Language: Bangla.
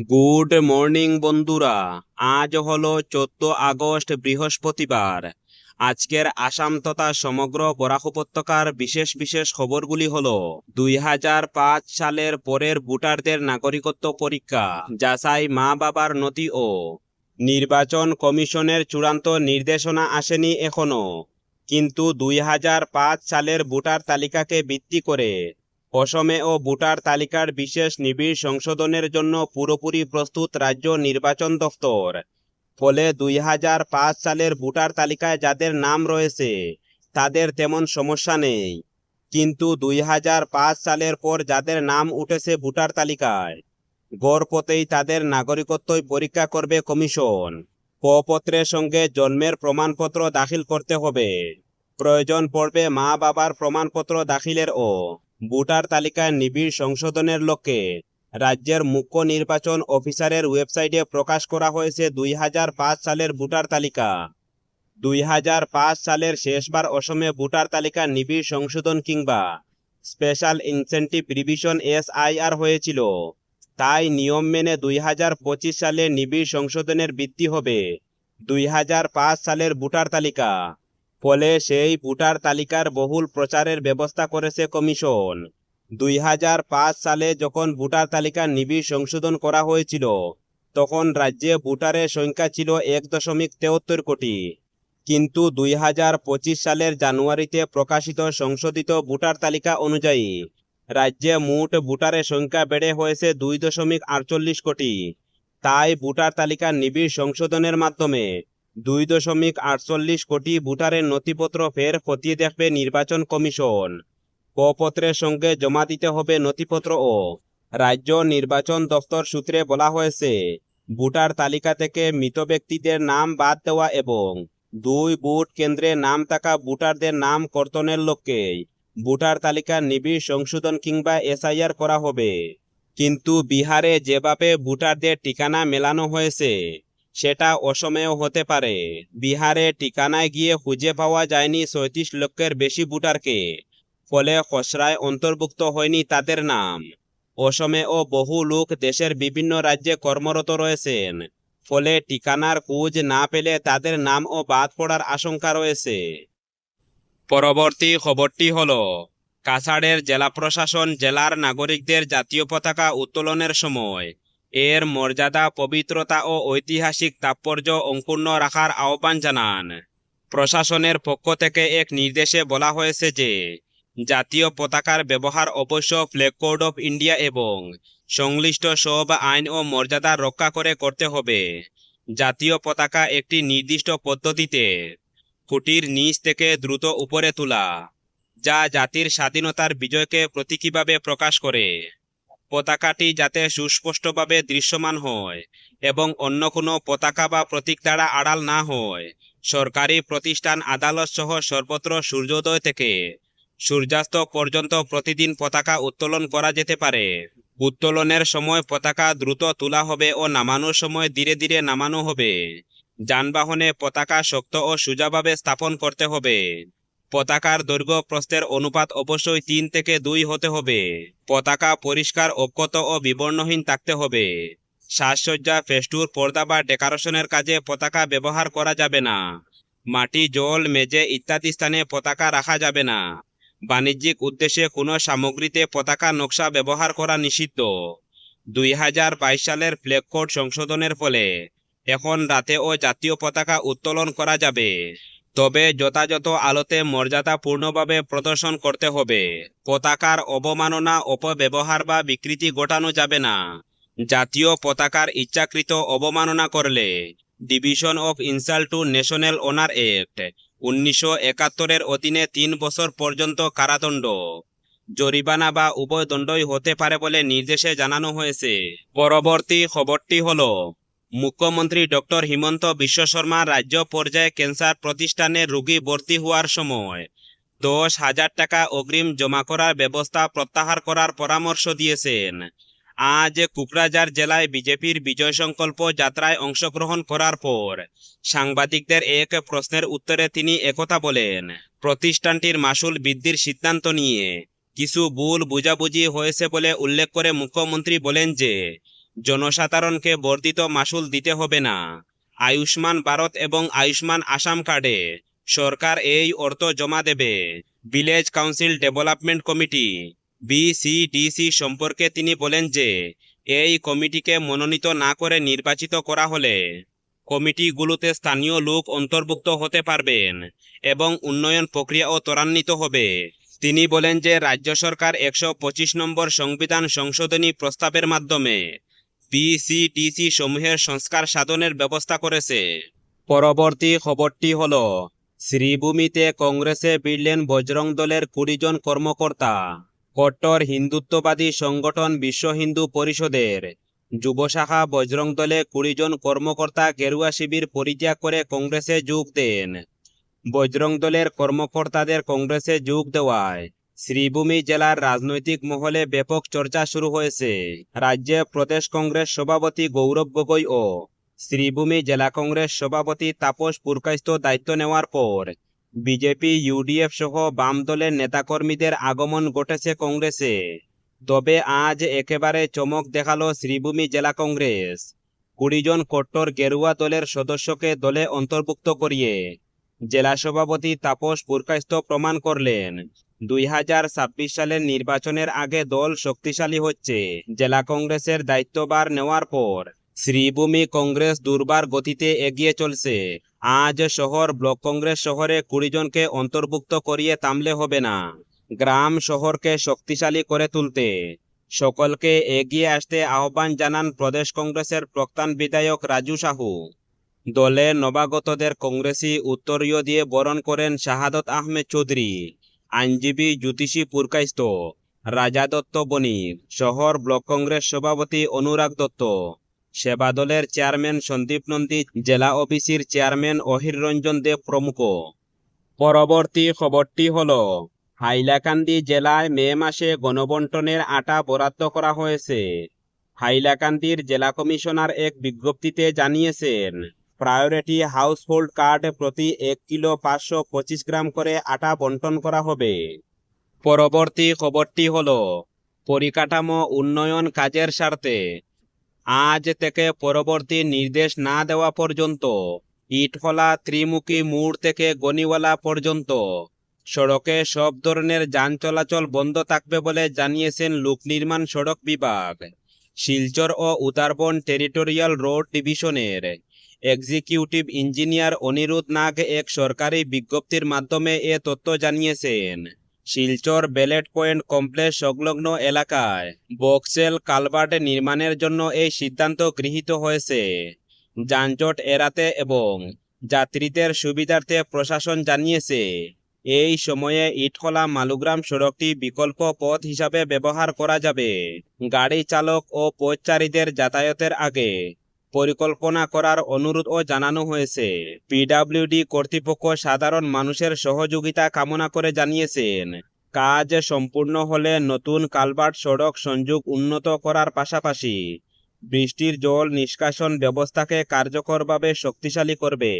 গুড মর্নিং বন্ধুরা। আজ হলো চোদ্দ আগস্ট, বৃহস্পতিবার। আজকের আসাম তথা সমগ্র বরাক উপত্যকার বিশেষ বিশেষ খবরগুলি হল, দুই হাজার পাঁচ সালের পরের ভোটারদের নাগরিকত্ব পরীক্ষা, যাচাই মা বাবার নথি ও নির্বাচন কমিশনের চূড়ান্ত নির্দেশনা আসেনি এখনও কিন্তু দুই হাজার পাঁচ সালের ভোটার তালিকাকে ভিত্তি করে অসমে ও ভোটার তালিকার বিশেষ নিবিড় সংশোধনের জন্য পুরোপুরি প্রস্তুত রাজ্য নির্বাচন দফতর। ফলে দুই হাজার পাঁচ সালের ভোটার তালিকায় যাদের নাম রয়েছে, তাদের তেমন সমস্যা নেই। কিন্তু দুই হাজার পাঁচ সালের পর যাদের নাম উঠেছে ভোটার তালিকায় গড়পথেই তাদের নাগরিকত্বই পরীক্ষা করবে কমিশন। প্রপত্রের সঙ্গে জন্মের প্রমাণপত্র দাখিল করতে হবে। প্রয়োজন পড়বে মা বাবার প্রমাণপত্র দাখিলের ও ভোটার তালিকায় নিবিড় সংশোধনের লক্ষ্যে রাজ্যের মুখ্য নির্বাচন অফিসারের ওয়েবসাইটে প্রকাশ করা হয়েছে দুই হাজার পাঁচ সালের ভোটার তালিকা। দুই হাজার পাঁচ সালের শেষবার অসমে ভোটার তালিকা নিবিড় সংশোধন কিংবা স্পেশাল ইনসেন্টিভ রিভিশন এসআইআর হয়েছিল। তাই নিয়ম মেনে দুই হাজার পঁচিশ সালে নিবিড় সংশোধনের ভিত্তি হবে। দুই হাজার পাঁচ সালের ভোটার তালিকা। ফলে সেই ভোটার তালিকার বহুল প্রচারের ব্যবস্থা করেছে কমিশন। দুই হাজার পাঁচ সালে যখন ভোটার তালিকা নিবিড় সংশোধন করা হয়েছিল, তখন রাজ্যে ভোটারের সংখ্যা ছিল এক দশমিক তেহত্তর কোটি। কিন্তু দুই হাজার পঁচিশ সালের জানুয়ারিতে প্রকাশিত সংশোধিত ভোটার তালিকা অনুযায়ী, রাজ্যে মোট ভোটারের সংখ্যা বেড়ে হয়েছে দুই দশমিক আটচল্লিশ কোটি। তাই ভোটার তালিকা নিবিড় সংশোধনের মাধ্যমে দুই দশমিক আটচল্লিশ কোটি ভোটারের নথিপত্র ফের খতিয়ে দেখবে নির্বাচন কমিশন। প্রপত্রের সঙ্গে জমা দিতে হবে নথিপত্র ও রাজ্য নির্বাচন দফতর সূত্রে বলা হয়েছে, ভোটার তালিকা থেকে মৃত ব্যক্তিদের নাম বাদ দেওয়া এবং দুই ভোট কেন্দ্রে নাম থাকা ভোটারদের নাম কর্তনের লক্ষ্যে ভোটার তালিকা নিবিড় সংশোধন কিংবা এসআইআর করা হবে। কিন্তু বিহারে যেভাবে ভোটারদের ঠিকানা মেলানো হয়েছে সেটা অসময়েও হতে পারে। বিহারে ঠিকানায় গিয়ে খুঁজে পাওয়া যায়নি ছয়ত্রিশ লক্ষের বেশি ভোটারকে। ফলে খসড়ায় অন্তর্ভুক্ত হয়নি তাদের নাম। অসমেও বহু লোক দেশের বিভিন্ন রাজ্যে কর্মরত রয়েছেন। ফলে ঠিকানার খোঁজ না পেলে তাদের নাম ও বাদ পড়ার আশঙ্কা রয়েছে। পরবর্তী খবরটি হলো, কাছাড়ের জেলা প্রশাসন জেলার নাগরিকদের জাতীয় পতাকা উত্তোলনের সময় এর মর্যাদা, পবিত্রতা ও ঐতিহাসিক তাৎপর্য অঙ্কুন্ন রাখার আহ্বান জানান। প্রশাসনের পক্ষ থেকে এক নির্দেশে বলা হয়েছে যে, জাতীয় পতাকার ব্যবহার অবশ্য ফ্ল্যাগ কোড অফ ইন্ডিয়া এবং সংশ্লিষ্ট সব আইন ও মর্যাদা রক্ষা করে করতে হবে। জাতীয় পতাকা একটি নির্দিষ্ট পদ্ধতিতে খুঁটির নিচ থেকে দ্রুত উপরে তোলা, যা জাতির স্বাধীনতার বিজয়কে প্রতীকীভাবে প্রকাশ করে। পতাকাটি যাতে সুস্পষ্টভাবে দৃশ্যমান হয় এবং অন্য কোনো পতাকা বা প্রতীক দ্বারা আড়াল না হয়। সরকারি প্রতিষ্ঠান আদালত সহ সর্বত্র সূর্যোদয় থেকে সূর্যাস্ত পর্যন্ত প্রতিদিন পতাকা উত্তোলন করা যেতে পারে। উত্তোলনের সময় পতাকা দ্রুত তোলা হবে ও নামানোর সময় ধীরে ধীরে নামানো হবে। যানবাহনে পতাকা শক্ত ও সোজাভাবে স্থাপন করতে হবে। পতাকার দৈর্ঘ্য প্রস্থের অনুপাত অবশ্যই তিন থেকে দুই হতে হবে। পতাকা পরিষ্কার অক্ষত ও বিবর্ণহীন থাকতে হবে। সাজসজ্জা, ফেস্টুর, পর্দা বা ডেকোরেশনের কাজে পতাকা ব্যবহার করা যাবে না। মাটি, জল মেজে ইত্যাদি স্থানে পতাকা রাখা যাবে না। বাণিজ্যিক উদ্দেশ্যে কোনো সামগ্রীতে পতাকা নকশা ব্যবহার করা নিষিদ্ধ। দুই হাজার বাইশ সালের ফ্ল্যাগ সংশোধনের ফলে এখন রাতেও জাতীয় পতাকা উত্তোলন করা যাবে। তবে যথাযথ আলোতে মর্যাদাপূর্ণভাবে প্রদর্শন করতে হবে। পতাকার অবমাননা, অপব্যবহার বা বিকৃতি ঘটানো যাবে না। জাতীয় পতাকার ইচ্ছাকৃত অবমাননা করলে division of insult to national honour act উনিশশো একাত্তরের অধীনে তিন বছর পর্যন্ত কারাদণ্ড। জরিমানা বা উভয় দণ্ডই হতে পারে বলে নির্দেশে জানানো হয়েছে। পরবর্তী খবরটি হলো মুখ্যমন্ত্রী ডক্টর হিমন্ত বিশ্ব শর্মা রাজ্য পর্যায়ে ক্যান্সার প্রতিষ্ঠানে রোগী ভর্তি হওয়ার সময় দশ হাজার টাকা অগ্রিম জমা করার ব্যবস্থা প্রত্যাহার করার পরামর্শ দিয়েছেন। আজ কুকরাঝার জেলায় বিজেপির বিজয় সংকল্প যাত্রায় অংশগ্রহণ করার পর সাংবাদিকদের এক প্রশ্নের উত্তরে তিনি একথা বলেন, প্রতিষ্ঠানটির মাসুল বৃদ্ধির সিদ্ধান্ত নিয়ে কিছু ভুল বুঝাবুঝি হয়েছে বলে উল্লেখ করে মুখ্যমন্ত্রী বলেন যে জনসাধারণকে বর্ধিত মাসুল দিতে হবে না। আয়ুষ্মান ভারত এবং আয়ুষ্মান আসাম কার্ডে সরকার এই অর্থ জমা দেবে। Village council development committee VCDC সম্পর্কে তিনি বলেন যে, এই কমিটিকে মনোনীত না করে নির্বাচিত করা হলে কমিটিগুলোতে স্থানীয় লোক অন্তর্ভুক্ত হতে পারবেন এবং উন্নয়ন প্রক্রিয়াও ত্বরান্বিত হবে। তিনি বলেন যে, রাজ্য সরকার একশো পঁচিশ নম্বর সংবিধান সংশোধনী প্রস্তাবের মাধ্যমে বিসিডিসি সমূহের সংস্কার সাধনের ব্যবস্থা করেছে পরবর্তী খবরটি হল শ্রীভূমিতে কংগ্রেসে ভিড়লেন বজরং দলের কুড়ি জন কর্মকর্তা কট্টর হিন্দুত্ববাদী সংগঠন বিশ্ব হিন্দু পরিষদের যুব শাখা বজরং দলে কুড়ি জন কর্মকর্তা গেরুয়া শিবির পরিত্যাগ করে কংগ্রেসে যোগ দেন। বজরং দলের কর্মকর্তাদের কংগ্রেসে যোগ দেওয়ায়। শ্রীভূমি জেলার রাজনৈতিক মহলে ব্যাপক চর্চা শুরু হয়েছে। রাজ্যে প্রদেশ কংগ্রেস সভাপতি গৌরব গগৈ ও শ্রীভূমি জেলা কংগ্রেস সভাপতি তাপস পুরকাইস্ত দায়িত্ব নেওয়ার পর বিজেপি, ইউডিএফ সহ বাম দলের নেতাকর্মীদের আগমন ঘটেছে কংগ্রেসে। তবে আজ একেবারে চমক দেখাল শ্রীভূমি জেলা কংগ্রেস। কুড়ি জন কট্টর গেরুয়া দলের সদস্যকে দলে অন্তর্ভুক্ত করিয়ে জেলা সভাপতি তাপস পুরকাইস্ত প্রমাণ করলেন। দুই হাজার ছাব্বিশ সালের নির্বাচনের আগে দল শক্তিশালী হচ্ছে। জেলা কংগ্রেসের দায়িত্বভার নেওয়ার পর শ্রীভূমি কংগ্রেস দুর্বার গতিতে এগিয়ে চলছে। আজ শহর ব্লক কংগ্রেস শহরে কুড়ি জনকে অন্তর্ভুক্ত করিয়ে থামলে হবে না। গ্রাম শহরকে শক্তিশালী করে তুলতে। সকলকে এগিয়ে আসতে আহ্বান জানান প্রদেশ কংগ্রেসের প্রক্তান বিধায়ক রাজু সাহু। দলে নবাগতদের কংগ্রেসি উত্তরীয় দিয়ে বরণ করেন শাহাদত আহমেদ চৌধুরী। আইনজীবী জ্যোতিষী পুরকাইস্ত রাজা দত্ত বণিক শহর ব্লক কংগ্রেস সভাপতি অনুরাগ দত্ত, সেবা দলের চেয়ারম্যান সন্দীপ নন্দী, জেলা অফিসির চেয়ারম্যান অহির রঞ্জন দেব প্রমুখ পরবর্তী খবরটি হল, হাইলাকান্দি জেলায় মে মাসে গণবন্টনের আটা বরাদ্দ করা হয়েছে হাইলাকান্দির জেলা কমিশনার এক বিজ্ঞপ্তিতে জানিয়েছেন। প্রায়োরিটি হাউসহোল্ড কার্ড প্রতি এক কিলো পাঁচশো পঁচিশ গ্রাম করে আটা বন্টন করা হবে। পরবর্তী খবরটি হল, পরিকাঠামো উন্নয়ন কাজের স্বার্থে। আজ থেকে পরবর্তী নির্দেশ না দেওয়া পর্যন্ত, ইটখলা ত্রিমুখী মোড় থেকে গনিওয়ালা পর্যন্ত, সড়কে সব ধরনের যান চলাচল বন্ধ থাকবে বলে জানিয়েছেন লোক নির্মাণ সড়ক বিভাগ। শিলচর ও উদারবন টেরিটোরিয়াল রোড ডিভিশনের। এক্সিকিউটিভ ইঞ্জিনিয়ার অনিরুদ্ধ নাগ এক সরকারি বিজ্ঞপ্তির মাধ্যমে এ তথ্য জানিয়েছেন। শিলচর ব্যালেট পয়েন্ট কমপ্লেক্স সংলগ্ন এলাকায় বক্সেল কালভার্ট নির্মাণের জন্য এই সিদ্ধান্ত গৃহীত হয়েছে। যানজট এড়াতে এবং যাত্রীদের সুবিধার্থে প্রশাসন জানিয়েছে। এই সময়ে ইটখলা মালুগ্রাম সড়কটি বিকল্প পথ হিসাবে ব্যবহার করা যাবে। গাড়ি চালক ও পথচারীদের যাতায়াতের আগে পরিকল্পনা করার অনুরোধও জানানো হয়েছে। পিডাব্লিউডি কর্তৃপক্ষ সাধারণ মানুষের সহযোগিতা কামনা করে জানিয়েছেন। কাজ সম্পূর্ণ হলে নতুন কালভার্ট সড়ক সংযোগ উন্নত করার পাশাপাশি বৃষ্টির জল নিষ্কাশন ব্যবস্থাকে কার্যকরভাবে শক্তিশালী করবে।